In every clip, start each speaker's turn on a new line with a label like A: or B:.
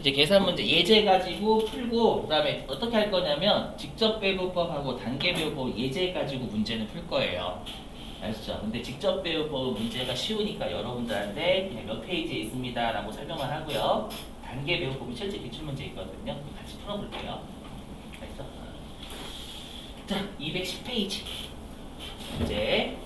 A: 이제 계산 문제 예제 가지고 풀고 그다음에 어떻게 할 거냐면 직접 배부법하고 단계 배부법 예제 가지고 문제는 풀 거예요. 아시죠? 근데 직접 배우법 문제가 쉬우니까 여러분들한테 그냥 몇 페이지에 있습니다라고 설명만 하고요. 단계 배우법이 실제 기출 문제 있거든요. 같이 풀어볼게요. 알겠어? 자, 210페이지 문제.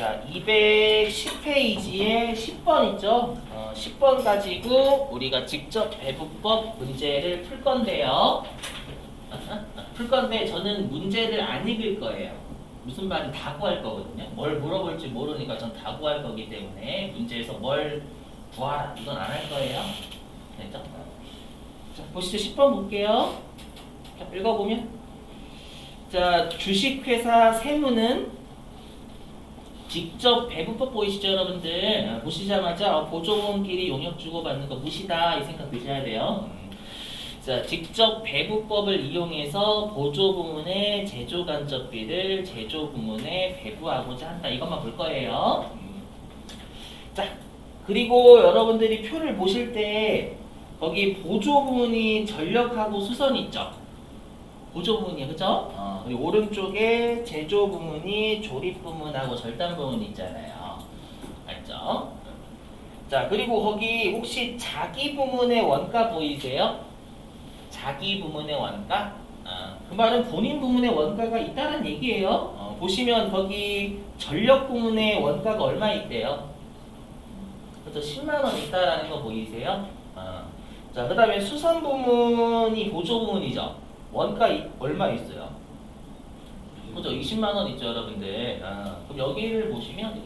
A: 자, 210페이지에 10번 있죠? 어, 10번 가지고 우리가 직접 배부법 문제를 풀 건데요. 풀 건데 저는 문제를 안 읽을 거예요. 무슨 말은 다 구할 거거든요. 뭘 물어볼지 모르니까 전 다 구할 거기 때문에 문제에서 뭘 구하라 이건 안 할 거예요. 됐죠? 자, 보시죠. 10번 볼게요. 자, 읽어보면 자, 주식회사 세무는 직접 배부법 보이시죠 여러분들? 아, 보시자마자 어, 보조원끼리 용역 주고받는 거 무시다 이 생각 드셔야 돼요. 음. 자 직접 배부법을 이용해서 보조 부문의 제조 간접비를 제조 부문에 배부하고자 한다. 이것만 볼 거예요. 음. 자 그리고 여러분들이 표를 보실 때 거기 보조 부문이 전력하고 수선 있죠 보조 부문이에요, 그죠? 어, 그리고 오른쪽에 제조 부문이 조립 부문하고 절단 부문 있잖아요. 알죠? 자, 그리고 거기 혹시 자기 부문의 원가 보이세요? 자기 부문의 원가? 아, 그 말은 본인 부문의 원가가 있다는 얘기예요. 어, 보시면 거기 전력 부문의 원가가 얼마 있대요? 그래서 10만 원 있다라는 거 보이세요? 어. 자, 그 다음에 수선 부문이 보조 부문이죠. 원가 이- 얼마 있어요? 그죠? 20만 원 있죠, 여러분들. 아, 그럼 여기를 보시면.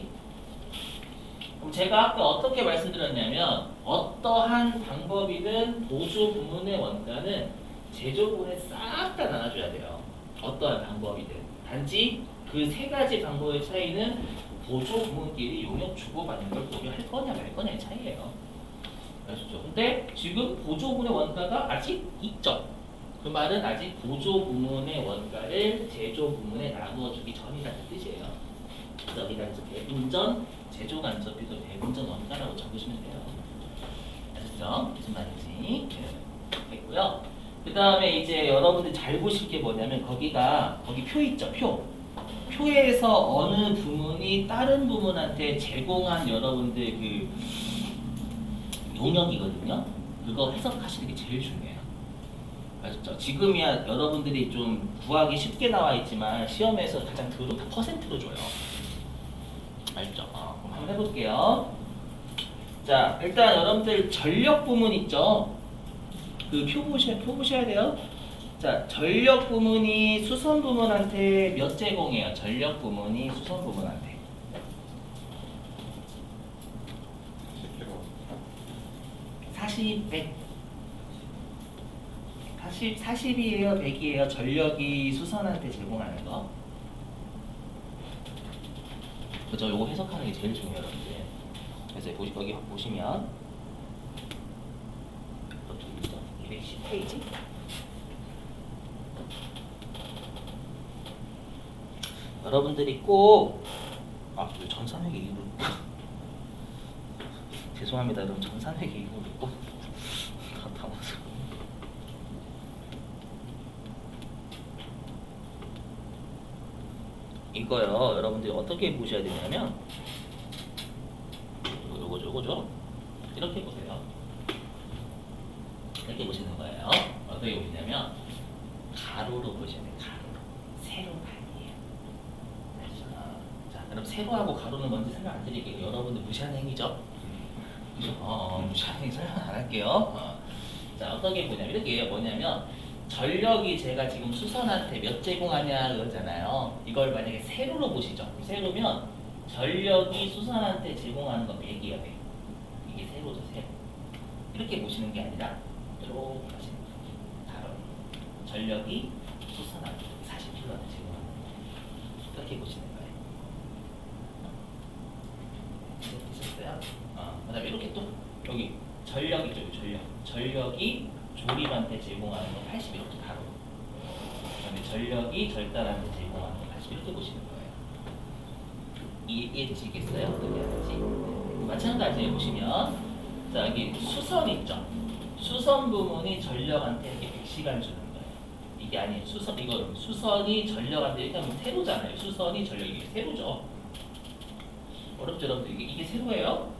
A: 그럼 제가 아까 어떻게 말씀드렸냐면 어떠한 방법이든 보조 부문의 원가는 제조 부문에 싹 다 나눠줘야 돼요. 어떠한 방법이든. 단지 그 세 가지 방법의 차이는 보조 부문끼리 용역 주고받는 걸 고려할 거냐 말 거냐의 차이예요. 아시죠? 근데 지금 보조 부문의 원가가 아직 있죠. 그 말은 아직 보조 부문의 원가를 제조 부문에 나누어 주기 전이라는 뜻이에요. 여기다 이제 배분전, 제조 간접비도 배분전 원가라고 적으시면 돼요. 아셨죠? 무슨 말인지 네. 됐고요. 그 다음에 이제 여러분들 잘 보실 게 뭐냐면 거기가 거기 표 있죠, 표. 표에서 어느 부문이 다른 부문한테 제공한 여러분들 그 용역이거든요. 그거 해석하시는 게 제일 중요해요. 아셨죠? 지금이야 여러분들이 좀 구하기 쉽게 나와 있지만 시험에서 가장 드로 다 퍼센트로 줘요. 알죠? 어, 그럼 한번 해볼게요. 자, 일단 여러분들 전력 부문 있죠? 그 표 보셔야, 표 보셔야 돼요. 자, 전력 부문이 수선 부문한테 몇 제공해요? 전력 부문이 수선 부문한테. 40, 100. 40, 40이에요, 100이에요. 전력이 수선한테 제공하는 거. 그죠? 요거 해석하는 게 제일 여러분들. 그래서 보시, 여기 보시면 어떻게 있죠? 210페이지. 여러분들이 꼭 아, 왜 전산회계 이후로 죄송합니다, 여러분. 전산회계 이후로 꼭 다 담아서. 이거요. 여러분들이 어떻게 보셔야 되냐면 요거, 요거죠 요거죠 이렇게 보세요. 이렇게 보시는 거예요. 어떻게 보시냐면 가로로 보셔야 돼요. 가로로 세로가 아니에요. 알죠? 자 그럼 세로하고 가로는 먼저 설명 안 드릴게요. 여러분들 무시하는 행위죠? 그죠? 어, 어, 무시하는 행위 설명 안 할게요. 어. 자 어떻게 보냐면 이렇게 뭐냐면 전력이 제가 지금 수선한테 몇 제공하냐 그러잖아요. 이걸 만약에 세로로 보시죠. 세로면 전력이 수선한테 제공하는 거 100이에요. 100. 이게 세로죠, 세로. 이렇게 보시는 게 아니라 이렇게 하시는 거예요. 바로 전력이 수선한테 40kg한테 제공하는 거. 이렇게 보시는 거예요. 되셨어요? 어, 그 다음에 이렇게 또 여기 전력 여기 전력. 전력이 조립한테 제공하는 거80 이렇게 바로. 그다음에 전력이 절단한테 제공하는 거 80 이렇게 보시는 거예요. 이- 이해되시겠어요? 어떻게 하는지 네. 마찬가지에 보시면 자 여기 수선 있죠? 수선 부문이 전력한테 이렇게 100시간 주는 거예요. 이게 아니에요. 수선 이거 수선이 전력한테 일단 세로잖아요. 수선이 전력 이게 세로죠. 어렵죠 여러분들? 이게, 이게 세로예요?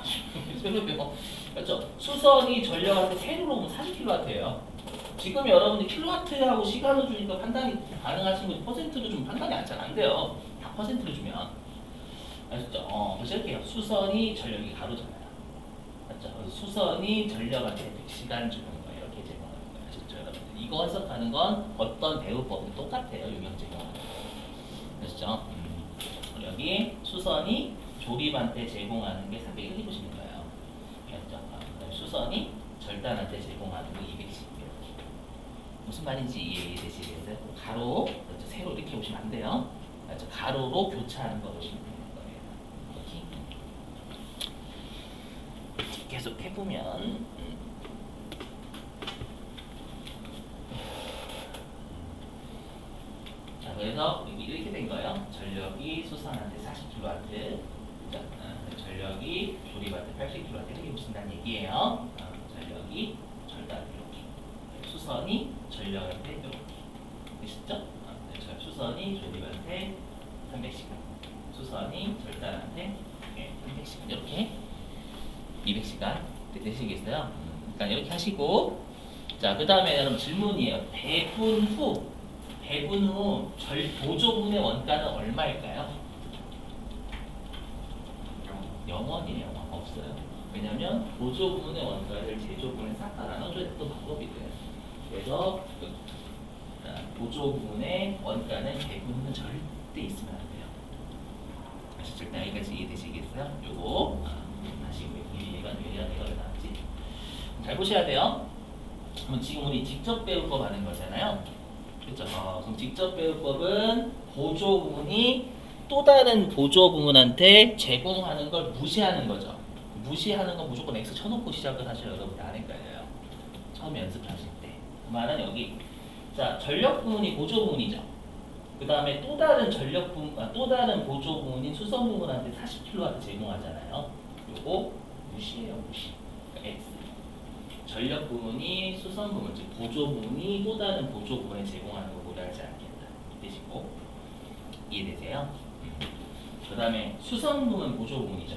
A: 세로예요. 그렇죠? 수선이 전력한테 세로로 보면 40kW예요. 지금 여러분들 킬로와트하고 시간을 주니까 판단이 가능하신 분 퍼센트로 좀 판단이 안 잘 안 돼요. 다 퍼센트로 주면. 아셨죠? 어, 보실게요. 수선이 전력이 가로잖아요. 맞죠? 수선이 전력한테 100시간 주는 거예요. 이렇게 제공하는 거예요. 아셨죠? 여러분들? 이거 해석하는 건 어떤 배우법은 똑같아요. 제공하는 거. 아셨죠? 음. 여기 수선이 조립한테 제공하는 게 300을 해보시는 거예요. 알았죠? 아, 수선이 절단한테 제공하는 게 210. 이렇게. 무슨 말인지 이해되시겠어요? 가로, 그렇죠? 세로 이렇게 보시면 안 돼요. 가로로 교차하는 거 보시면 거예요. 이렇게. 계속 해보면 음. 자 그래서 이렇게 된 거예요. 전력이 수선한테 40kW, 자, 어, 전력이 조립한테 80kW 이렇게 보신다는 얘기예요. 어, 전력이 절단 이렇게, 수선이 전력한테 이렇게, 되셨죠? 어, 네, 저 수선이 조립한테 300시간, 수선이 절단한테 예, 300시간 이렇게 200시간 되시겠어요? 음, 일단 이렇게 하시고 자, 그 다음에 여러분 질문이에요. 배분 후, 배분 후 절, 보조분의 원가는 얼마일까요? 0원이에요. 없어요. 왜냐면 보조분의 원가를 제조분에 싹 다 나눠줘야 또 방법이 돼요. 그래서 그, 자, 보조분의 원가는 배분 후는 절대 있으면 안 돼요. 아시죠? 여기까지 이해되시겠어요? 요거 아, 하시고요. 이해가 되어야 내가 왜 나왔지? 잘 보셔야 돼요. 그럼 지금 우리 직접 배울 법 하는 거잖아요. 그렇죠? 어, 그럼 직접 배울 법은 보조 부문이 또 다른 보조 부문한테 제공하는 걸 무시하는 거죠. 무시하는 건 무조건 X 쳐놓고 시작을 하셔야 여러분이 안 헷갈려요. 처음 연습하실 때. 그 말은 여기 자 전력 부문이 보조 부문이죠. 그 다음에 또 다른 전력 부문, 아, 또 다른 보조 부문인 수선 부문한테 40kW 제공하잖아요. 요거 무시해요, 무시. X. 전력 부문이 수선 부문, 즉 보조 부문이 또 다른 보조 부문에 제공하는 걸 고려하지 않겠다. 되시고 이해되세요? 그 다음에 수선 부문 보조 부문이죠.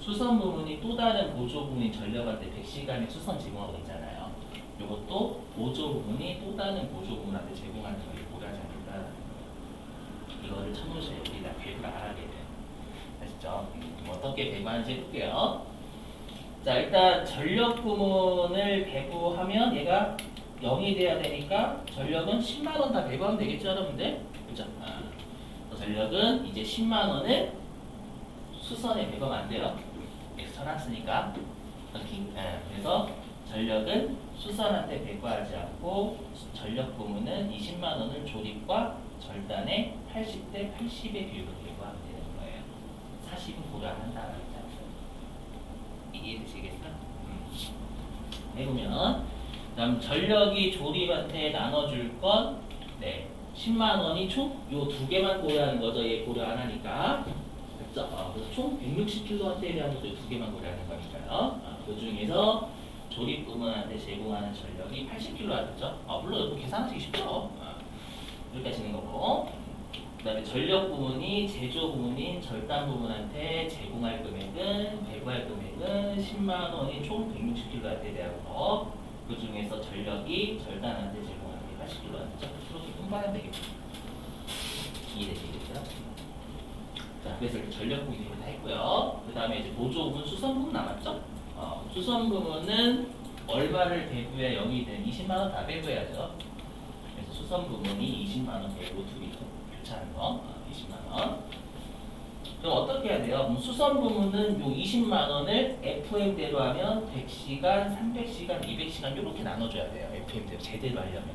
A: 수선 부문이 또 다른 보조 부문인 전력한테 100시간의 수선 제공하고 있잖아요. 이것도 보조 부문이 또 다른 보조 부문한테 제공하는 걸 고려하지 거예요. 이거를 쳐놓으셔야 우리가 배부를 알아야 돼요. 아시죠? 음, 어떻게 배부하는지 해볼게요. 자 일단 전력 부문을 배부하면 얘가 0이 돼야 되니까 전력은 10만 원 다 배부하면 되겠죠 여러분들? 그죠? 아, 전력은 이제 10만 원을 수선에 배부하면 안 돼요. X 쳐놨으니까. 예, 그래서 전력은 수선한테 배부하지 않고 수- 전력 부문은 20만 원을 조립과 절단에 80대 80의 비율로 배부하면 거예요. 40은 고려 안 한다는 거죠. 이해되시겠어요? 음. 해보면 그다음 전력이 조립한테 나눠줄 건 네, 10만 원이 총 요 두 개만 고려하는 거죠. 얘 고려 안 하니까. 그죠? 어, 그래서 총 160kW에 대한 것도 두 개만 고려하는 거니까요. 어, 그 중에서 조립 부문한테 제공하는 전력이 80kW죠. 어, 물론 이거 계산하기 쉽죠. 어, 하시는 거고. 그 다음에 전력 부문이 제조 부문인 절단 부문한테 제공할 금액은 배부할 금액은 10만 원이 총 160kW에 대한 거. 그 중에서 전력이 절단한테 제공하는 게 80kW죠. 그렇게 공부하면 되겠죠. 이해되시겠어요? 자, 그래서 이렇게 전력 부분이 다 했고요. 그 다음에 이제 보조 부분, 수선 부분 남았죠? 어, 수선 부분은 얼마를 배부해 0이 된 20만 원 다 배부해야죠. 그래서 수선 부분이 20만 원 배부 둘이 교 차하는 거, 어, 20만 원. 그럼 어떻게 해야 돼요? 수선 부문은 요 20만 원을 FM대로 하면 100시간, 300시간, 200시간 이렇게 나눠줘야 돼요. FM대로 제대로 하려면.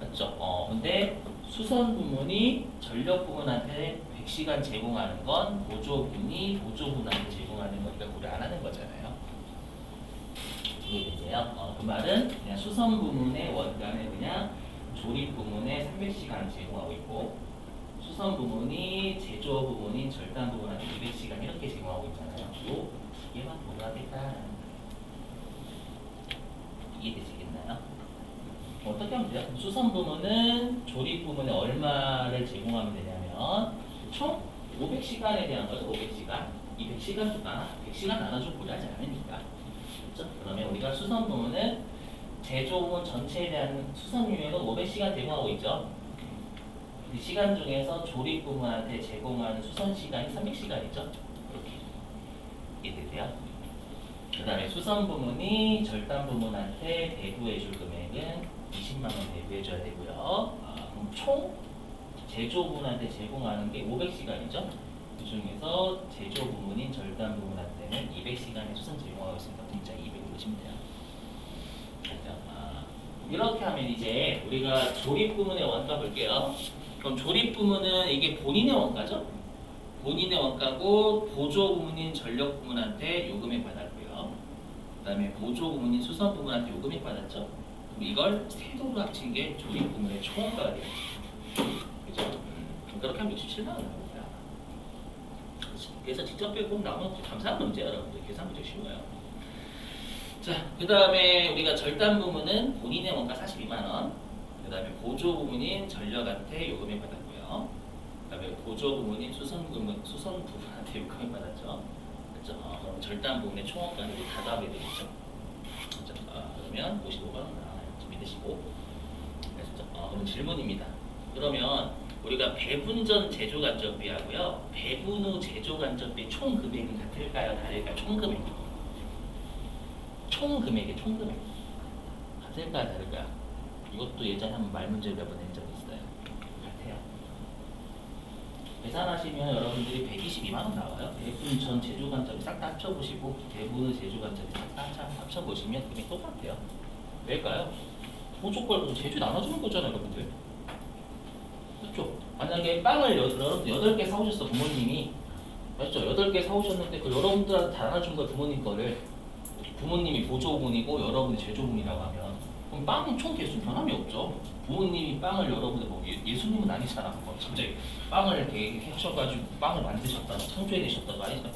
A: 맞죠? 어, 근데 수선 부문이 전력 부문한테 100시간 제공하는 건 보조분이 보조분한테 제공하는 거니까 고려 안 하는 거잖아요. 이해되세요? 어, 그 말은 그냥 수선 부문의 300 시간 제공하고 있고 수선 부문이 제조 부문인 절단 부문한테 200시간 이렇게 제공하고 있잖아요. 요 이게만 보여야겠다. 이해되시겠나요? 어떻게 하면 돼요? 수선 부문은 조립 부문에 얼마를 제공하면 되냐면 총 500시간에 대한 거죠. 500시간. 200시간 주나 100시간 나눠주고 고려하지 않으니까. 그렇죠? 그러면 우리가 수선 부문은 제조 부문 전체에 대한 수선 유예는 500시간 제공하고 있죠. 그 시간 중에서 조립 부문한테 제공하는 수선 시간이 300시간이죠. 이렇게 이해되세요? 그 다음에 수선 부문이 절단 부문한테 배부해줄 금액은 20만 원 배부해줘야 되고요. 총 제조 부문한테 제공하는 게 500시간이죠. 그 중에서 제조 부문인 절단 부문한테는 200시간의 수선 제공하고 있으니까 문자 200 보시면 돼요. 알죠? 아, 이렇게 하면 이제 우리가 조립 부문의 원가 볼게요. 그럼 조립 부문은 이게 본인의 원가죠? 본인의 원가고 보조 부문인 전력 부문한테 요금액 받았고요. 그다음에 보조 부문인 수선 부문한테 요금액 받았죠. 그럼 이걸 세도로 합친 게 조립 부문의 총원가가 되겠죠. 그죠? 음, 그렇게 하면 67만 원 나옵니다. 그래서 직접 빼고 나오면 감사한 문제예요, 여러분들. 계산 문제 쉬워요. 자, 그 다음에 우리가 절단 부문은 본인의 원가 42만 원. 그 다음에 보조 부문인 전력한테 요금액 받았고요. 그 다음에 보조 부문인 수선 부문 수선 부문한테 요금액 받았죠. 어, 그럼 절단 부문의 총원가는 이제 다 더하게 되겠죠. 그렇죠? 어, 그러면 55만 원 나와요. 좀 믿으시고. 그렇죠? 어, 그럼 질문입니다. 그러면 우리가 배분 전 제조 간접비하고요, 배분 후 제조 간접비 총 금액은 같을까요? 다를까요? 총 금액. 총 금액이 총 금액. 같을까요? 다를까요? 이것도 예전에 한번 말 문제를 몇번낸 적이 있어요. 같아요. 계산하시면 여러분들이 122만 원 나와요. 배분 전 제조 간접이 싹 다 합쳐보시고 후 제조 간접이 싹 다 합쳐보시면 금액 똑같아요. 왜일까요? 보조걸 제주 나눠주는 거잖아요, 여러분들. 그렇죠? 만약에 빵을 여- 여러분 개 사오셨어 부모님이 맞죠? 여덟 개 사오셨는데 그 여러분들한테 다 나눠준 거야 부모님 거를 부모님이 보조분이고 여러분이 제조분이라고 하면 그럼 빵총 개수 변함이 없죠. 부모님이 빵을 여러분들 뭐 예, 예수님은 아니잖아. 뭐 갑자기 빵을 해셔가지고 빵을 만드셨다, 창조해내셨다가 아니잖아.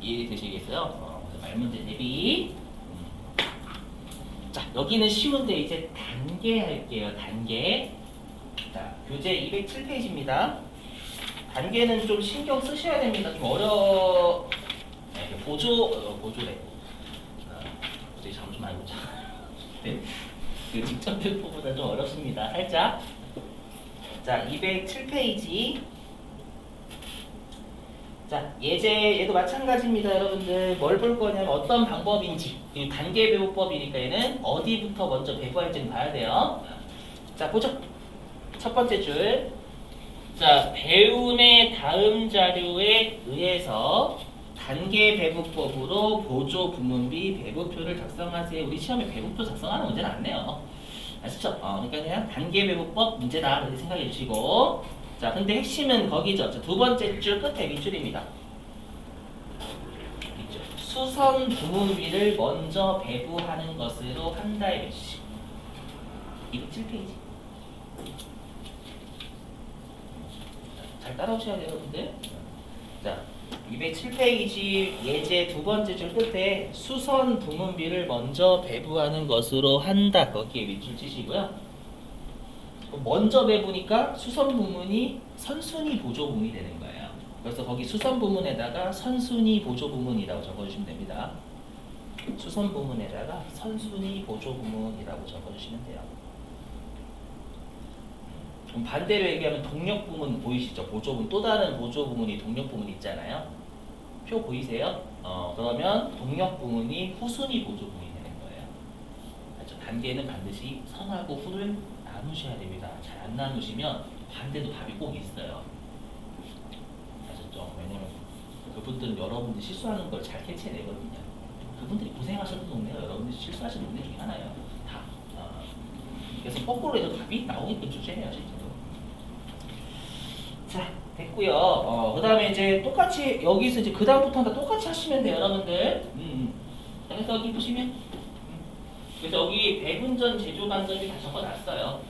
A: 이해되시겠어요? 어, 그래서 말 문제 대비. 음. 자 여기는 쉬운데 이제 단계 할게요. 단계. 자 교재 207페이지입니다. 단계는 좀 신경 쓰셔야 됩니다. 좀 어려. 네, 이렇게 보조 어, 보조래. 어, 갑자기 잠좀 많이 보자. 네. 그 직접 배포보다 좀 어렵습니다. 살짝. 자 207페이지. 자 예제 얘도 마찬가지입니다 여러분들 뭘 볼 거냐면 어떤 방법인지 이 단계 배부법이니까 얘는 어디부터 먼저 배부할지는 봐야 돼요 자 보죠 첫 번째 줄. 자, 배움의 다음 자료에 의해서 단계 배부법으로 보조 부문비 배부표를 작성하세요. 우리 시험에 배부표 작성하는 문제는 안 내요. 아시죠? 어, 그러니까 그냥 단계 배부법 문제다. 그렇게 생각해 주시고. 자, 근데 핵심은 거기죠. 자, 두 번째 줄 끝에 밑줄입니다. 밑줄. 수선 부문비를 먼저 배부하는 것으로 한 달에 몇씩. 207페이지. 잘 따라오셔야 돼요, 여러분들. 자, 207페이지 예제 두 번째 줄 끝에 수선 부문비를 먼저 배부하는 것으로 한다. 거기에 밑줄 치시고요. 먼저 배부니까 수선 부문이 선순위 보조 부문이 되는 거예요. 그래서 거기 수선 부문에다가 선순위 보조 부문이라고 적어주시면 됩니다. 수선 부문에다가 선순위 보조 부문이라고 적어주시면 돼요. 그럼 반대로 얘기하면 동력 부문 보이시죠? 보조 부문 또 다른 보조 부문이 동력 부문 있잖아요. 표 보이세요? 어 그러면 동력 부문이 후순위 보조 부문이 되는 거예요. 그렇죠? 단계는 반드시 선하고 후를 나누셔야 됩니다. 잘 안 나누시면 반대도 답이 꼭 있어요. 아셨죠? 왜냐면 그분들은 여러분들이 실수하는 걸 잘 캐치해내거든요. 그분들이 고생하셨던 동네가 여러분들이 실수하시는 동네 중에 하나예요. 다. 어. 그래서 거꾸로 해도 답이 나오게끔. 자, 됐고요. 어, 그 다음에 이제 똑같이 여기서 이제 그 다음부터는 다 똑같이 하시면 돼요, 여러분들. 음. 음. 그래서 여기 보시면 음. 그래서 여기 배분전 제조 간접이 다 적어놨어요.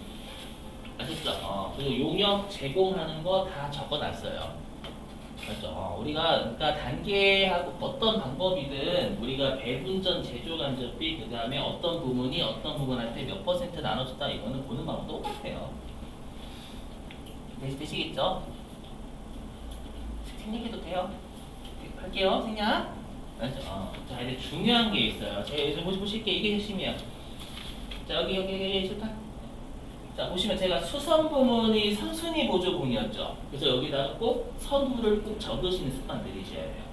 A: 아셨죠? 어, 그리고 용역 제공하는 거 다 적어놨어요. 맞죠? 어, 우리가 그러니까 단계하고 어떤 방법이든 우리가 배분전 제조 간접비 그 다음에 어떤 부분이 어떤 부분한테 몇 퍼센트 나눠줬다 이거는 보는 방법 똑같아요. 되시, 되시겠죠? 생략해도 돼요? 할게요, 생략. 알죠? 어. 자, 이제 중요한 게 있어요. 자, 여기서 보시, 보실게. 이게 핵심이야. 자, 여기, 여기, 여기, 좋다. 자, 보시면 제가 수선 부문이 선순위 보조 부문이었죠. 그래서 여기다가 꼭 선후를 꼭 적으시는 습관 들이셔야 돼요.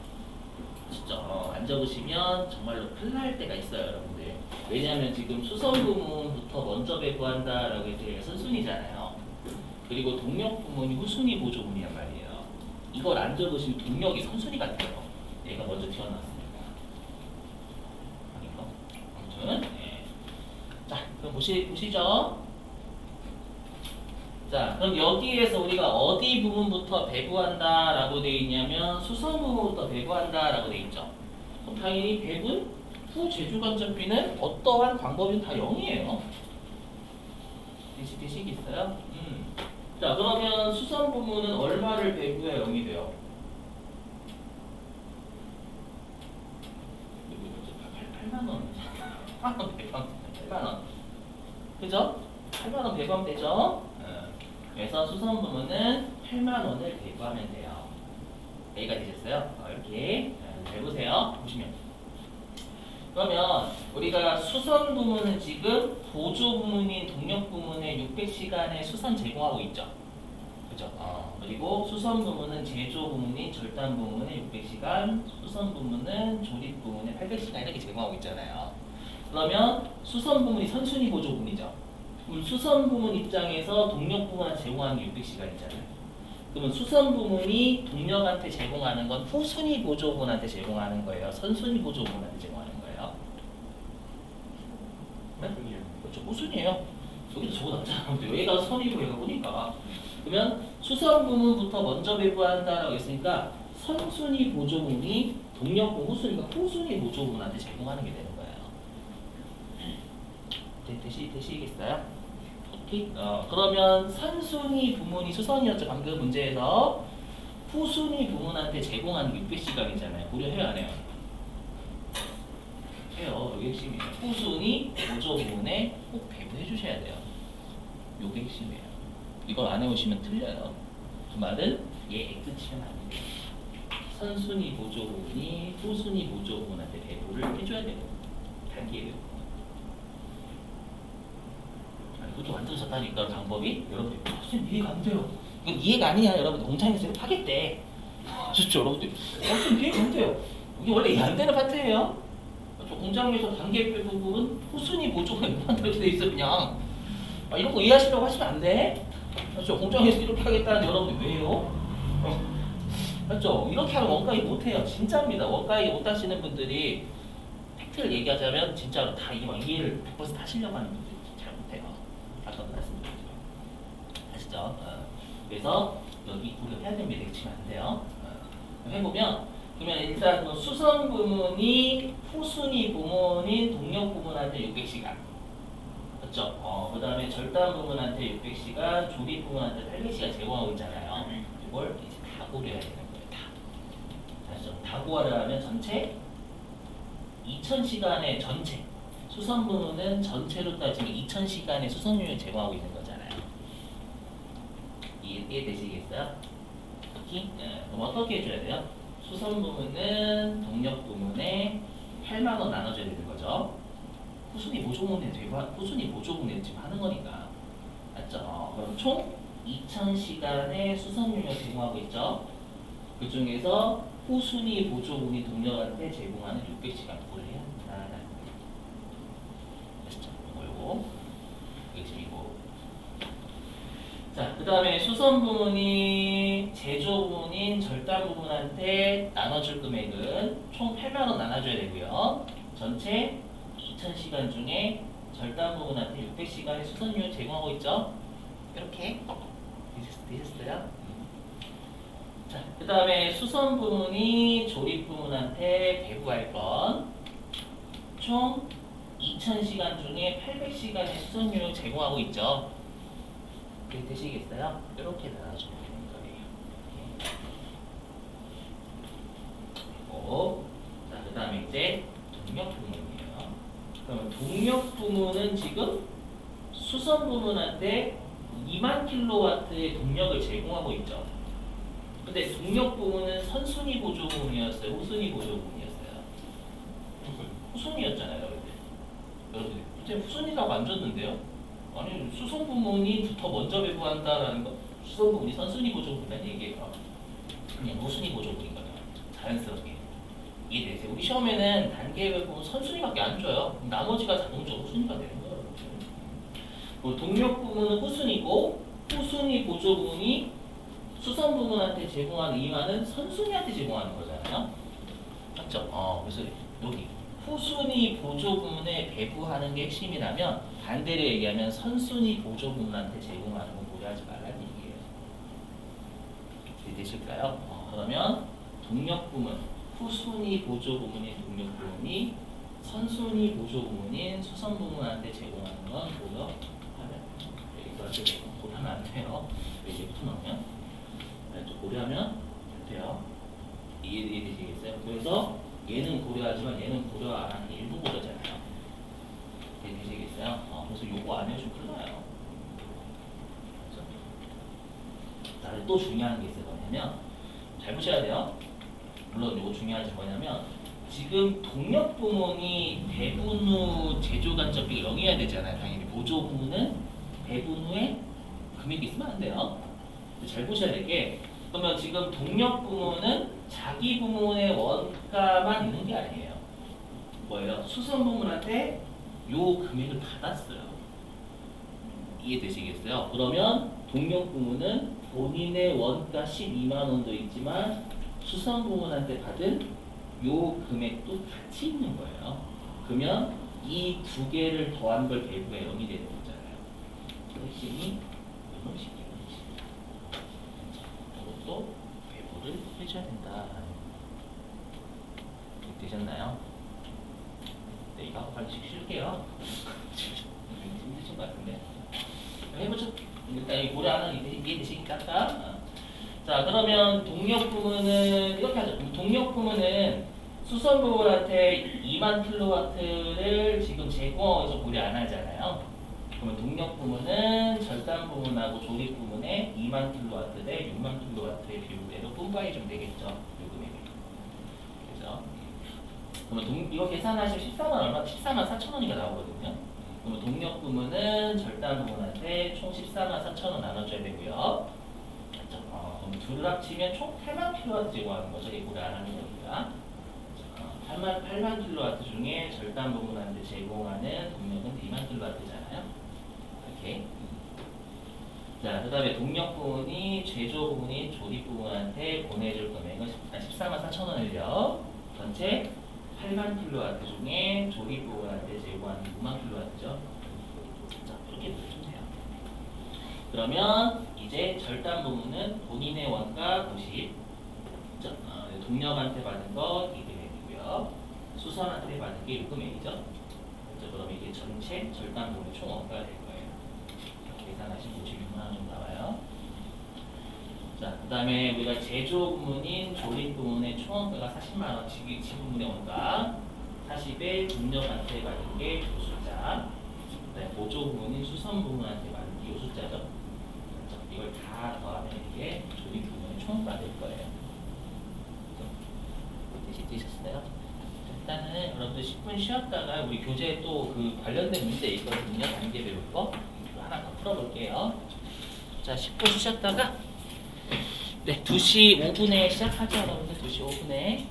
A: 진짜 어, 안 적으시면 정말로 큰일 날 때가 있어요, 여러분들. 왜냐하면 지금 수선 부문부터 먼저 배부한다라고 해서 선순위잖아요. 그리고 동력 부문이 후순위 보조 부문이란 말 이걸 안 적으시면 동력이 선순위가 돼요. 얘가 먼저 튀어나왔으니까. 아닌가? 아무튼, 예. 자, 그럼 보시, 보시죠. 자, 그럼 여기에서 우리가 어디 부분부터 배부한다 라고 되어 있냐면 수선 부분부터 배부한다 라고 되어 있죠. 그럼 당연히 배분 후 제주간접비는 어떠한 방법이든 다 0이에요. 되시, 되시겠어요? 음. 자, 그러면 수선 부분은 얼마를 배부해야 0이 돼요? 8만 원. 8만 원 배부하면 8만 원. 그죠? 8만 원 배부하면 되죠? 어. 그래서 수선 부문은 8만 원을 배부하면 돼요. 여기가 되셨어요? 어, 이렇게 어, 잘 보세요. 보시면. 그러면 우리가 수선 부문은 지금 보조 부문인 동력 부문에 600시간의 수선 제공하고 있죠. 그죠? 어, 그리고 수선 부문은 제조 부문인 절단 부문에 600시간, 수선 부문은 조립 부문에 800시간 이렇게 제공하고 있잖아요. 그러면 수선 부문이 선순위 보조 부문이죠. 수선 부문 입장에서 동력 부문한테 제공하는 게 600시간이잖아요. 그러면 수선 부문이 동력한테 제공하는 건 후순위 보조부문한테 제공하는 거예요. 선순위 보조부문한테 제공하는 거예요. 네? 후순위예요. 여기도 적어놨잖아. 근데 여기가 선이고 얘가 보니까. 그러면 수선 부문부터 먼저 배부한다라고 했으니까 선순위 보조부문이 동력부 후순위가 후순위 보조부문한테 제공하는 게 되는 거예요. 되, 되시, 되시겠어요? 오케이? 어, 그러면 선순위 부문이 수선이었죠. 방금 문제에서 후순위 부문한테 제공하는 게 600시간이잖아요. 고려해야 안 해요? 해요. 여기 핵심이에요. 후순위 보조 부문에 꼭 배부해 주셔야 돼요. 요게 핵심이에요. 이걸 안 해오시면 틀려요. 그 말은 얘 치면 안 돼요. 선순위 보조 부문이 후순위 보조 부문한테 배부를 해줘야 돼요. 단계예요. 아, 이것도 만들어졌다니까 방법이 여러분들 아, 선생님 이해가 안 돼요. 이건 이해가 아니야 공창에서 이렇게 하겠대. 그렇죠 여러분들. 어, 선생님 이해가 안 돼요. 이게 원래 이해 안 되는 파트예요. 그렇죠? 공장에서 단계별 부분 후순위 보조가 만들어져 돼 있어 그냥. 아, 이런 거 이해하시려고 하시면 안 돼. 그렇죠? 공장에서 이렇게 하겠다는 여러분들 왜요? 어. 맞죠? 이렇게 하면 원가이 못해요. 진짜입니다. 원가이 못하시는 분들이 팩트를 얘기하자면 진짜로 다 이해를 100% 하시려고 하는 분들이 잘 못해요. 아까 말씀드렸죠. 아시죠? 어. 그래서 여기 고려해야 됩니다. 치면 안 돼요. 어. 해보면 그러면 일단 그 수선 부문이 후순위 부문인 동력 부문한테 600시간. 그렇죠? 어, 그 다음에 절단 부문한테 600시간, 조립 부문한테 800시간 제공하고 있잖아요. 이걸 이제 다 고려해야 되는 거예요. 다. 아시죠? 다 고려하면 전체 2000시간의 전체 수선 부문은 전체로 따지면 2000시간의 수선율을 제공하고 있는 거잖아요. 이해, 이해되시겠어요? 특히 네. 그럼 어떻게 해줘야 돼요? 수선 부문은 동력 부문에 8만 원 나눠줘야 되는 거죠. 후순위 보조부문에 되고 후순위 보조부문에 지금 하는 거니까 맞죠? 어, 그럼 총 2,000시간의 수선율을 제공하고 있죠. 그 중에서 후순위 보조부문이 동력한테 제공하는 600시간 그걸 해야 한다. 아시죠? 이거 이게 지금 이거 자, 그 다음에 수선 부문이 제조 부문인 절단 부문한테 나눠줄 금액은 총 8만 원 나눠줘야 되고요. 전체 2000시간 중에 절단 부문한테 600시간의 수선료 제공하고 있죠. 이렇게 되셨- 되셨어요? 자, 그 다음에 수선 부문이 조립 부문한테 배부할 건 총 2000시간 중에 800시간의 수선료 제공하고 있죠. 이렇게 되시겠어요? 이렇게 나눠주면 되는 거예요. 그리고 자, 그 다음에 이제 동력 부문이에요. 그러면 동력 부문은 지금 수선 부문한테 2만 킬로와트의 동력을 제공하고 있죠. 근데 동력 부문은 선순위 보조 부문이었어요. 후순위 보조 부문이었어요. 후순위였잖아요, 여러분들. 여러분들 후순위라고 안 줬는데요? 아니 수송 부문이 더 먼저 배부한다라는 거. 수송 부문이 선순위 보조 부문이라는 얘기예요. 그냥 후순위 보조 부문인 거죠. 자연스럽게. 이해되세요? 우리 시험에는 단계별 보면 선순위밖에 안 줘요. 나머지가 자동적으로 순위가 되는 거예요. 동력 부문은 후순위고 후순위 보조 부문이 수선 부문한테 제공하는 이만은 선순위한테 제공하는 거잖아요. 맞죠? 어, 그래서 여기 후순위 보조 부문에 배부하는 게 핵심이라면 반대로 얘기하면 선순위 보조 부문한테 제공하는 건 고려하지 말라는 얘기예요. 이해되실까요? 어, 그러면 동력 부문, 후순위 보조 부문인 동력 부문이 선순위 보조 부문인 수선 부문한테 제공하는 건 고려하면 여기서 이렇게 고려하면 안 돼요. 이렇게 붙어놓으면 네, 좀 고려하면 돼요. 이해 이해되시겠어요? 그래서 얘는 고려하지만 얘는 고려 안 하는 게 일부 고려잖아요. 이해되시겠어요? 어, 그래서 요거 안 해주면 큰일 나요. 그리고 또 중요한 게 있어요. 뭐냐면 잘 보셔야 돼요. 물론 요거 중요한 게 뭐냐면 지금 동력 부문이 배분 후 제조 간접비가 0이어야 되잖아요. 당연히 보조 부문은 배분 후에 금액이 있으면 안 돼요. 잘 보셔야 될 게 그러면 지금 동력 부문은 자기 부문의 원가만 있는 게 아니에요. 뭐예요? 수선 부문한테 요 금액을 받았어요. 이해되시겠어요? 그러면 동력 부문은 본인의 원가 12만 원도 있지만 수선 부문한테 받은 요 금액도 같이 있는 거예요. 그러면 이 두 개를 더한 걸 배부가 0이 되는 거잖아요. 핵심이 이런 식이에요. 이것도 배부를 해줘야 된다. 되셨나요? 네, 이거 하고 빨리 쉴게요. 힘드신 것 같은데. 해보죠. 일단 이 고려하는 이해되시니까. 어. 자, 그러면 동력 부문은 이렇게 하죠. 동력 부문은 수선 부문한테 2만 킬로와트를 지금 제공해서 고려 안 하잖아요. 그러면 동력 부문은 절단 부문하고 조립 부문에 2만 킬로와트 대 6만 킬로와트의 비율대로 분배해 주면 되겠죠. 요 금액을. 그죠? 그러면 동, 이거 계산하시면 14만 얼마? 14만 4천 원이가 나오거든요. 그러면 동력 부문은 절단 부문한테 총 14만 4천 원 나눠줘야 되고요. 그죠? 어, 그럼 둘을 합치면 총 8만 킬로와트 제공하는 거죠. 이 고려 안 하는. 어, 8만, 8만 킬로와트 중에 절단 부문한테 제공하는 동력은 2만 킬로와트잖아요. 이렇게. 자, 그 다음에 동력 부문이 제조 부문인 조립 부문한테 보내줄 금액은 14만 4천 원을요. 전체 8만 킬로와트 중에 조립 부분한테 제공하는 6만 킬로와트죠. 자, 이렇게 보시면 돼요. 그러면 이제 절단 부분은 본인의 원가 90, 자, 어, 동력한테 받은 거 2금액이고요. 수선한테 받은 게 6금액이죠. 자, 그럼 이게 전체 절단 부분의 총 원가가 될 거예요. 이렇게 계산하시면 56만 원 정도 나와요. 자, 그 다음에 우리가 제조 부문인 조립 부문의 총 원가가 40만 원, 지금 지부문의 원가 40에 동력한테 받은 게요 숫자, 네, 보조 부문인 수선 부문한테 받은 게요 숫자죠. 자, 이걸 다 더하면 이게 조립 부문의 총 원가 될 거예요. 되시, 되셨어요? 일단은 여러분들 10분 쉬었다가 우리 교재에 또 그 관련된 문제 있거든요. 단계 배울 거. 하나 더 풀어볼게요. 자, 10분 쉬셨다가 네, 2시 5분에 시작하죠, 여러분들. 2시 5분에.